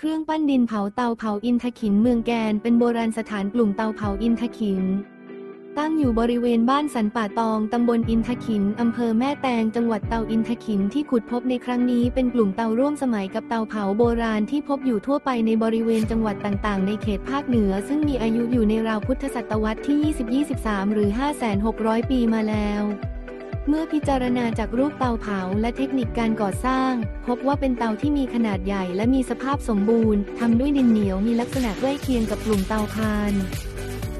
เครื่องปั้นดินเผาเตาเผาอินทขินเมืองแกนเป็นโบราณสถานกลุ่มเตาเผาอินทขิน ตั้งอยู่บริเวณบ้านสันป่าตองตำบลอินทขินอำเภอแม่แตงจังหวัดเตาอินทขินที่ขุดพบในครั้งนี้เป็นกลุ่มเตาร่วมสมัยกับเตาเผาโบราณที่พบอยู่ทั่วไปในบริเวณจังหวัดต่างๆ ในเขตภาคเหนือ ซึ่งมีอายุอยู่ในราวพุทธศตวรรษที่ 20-23 หรือ 5,600 ปีมาแล้ว เมื่อพิจารณาจากรูปเตาเผาและเทคนิคการก่อสร้าง พบว่าเป็นเตาที่มีขนาดใหญ่และมีสภาพสมบูรณ์ทำด้วยดินเหนียวมีลักษณะใกล้เคียงกับกลุ่มเตาพาน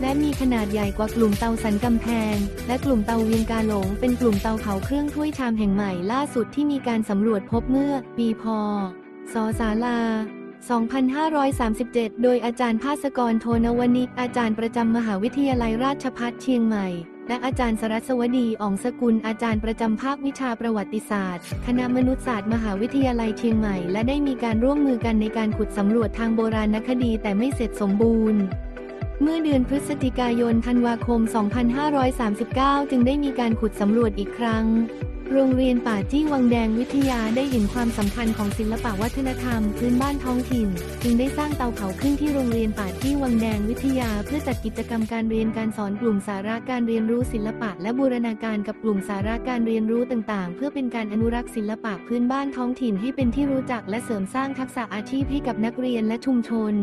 และมีขนาดใหญ่กว่ากลุ่มเตาสันกำแพง และกลุ่มเตาเวียงกาหลง เป็นกลุ่มเตาเผาเครื่องถ้วยชามแห่งใหม่ล่าสุดที่มีการสำรวจพบเมื่อ ปีพศศาลา 2537 โดยอาจารย์ภาสกรโทนวนิกอาจารย์ประจำมหาวิทยาลัยราชภัฏเชียงใหม่ และอาจารย์สรัสวดีอ่องสกุลอาจารย์ประจำภาควิชาประวัติศาสตร์ คณะมนุษยศาสตร์มหาวิทยาลัยเชียงใหม่ และได้มีการร่วมมือกันในการขุดสำรวจทางโบราณคดีแต่ไม่เสร็จสมบูรณ์ เมื่อเดือนพฤศจิกายนธันวาคม 2539 จึงได้มีการขุดสำรวจอีกครั้ง โรงเรียนป่าจี้วังแดงวิทยาได้เห็นความสำคัญของศิลปวัฒนธรรมพื้นบ้านท้องถิ่น จึงได้สร้างเตาเผาขึ้นที่โรงเรียนป่าจี้วังแดงวิทยา เพื่อจัดกิจกรรมการเรียนการสอนกลุ่มสาระการเรียนรู้ศิลปะ และบูรณาการกับกลุ่มสาระการเรียนรู้ต่างๆ เพื่อเป็นการอนุรักษ์ศิลปะพื้นบ้านท้องถิ่นให้เป็นที่รู้จักและเสริมสร้างทักษะอาชีพให้กับนักเรียนและชุมชน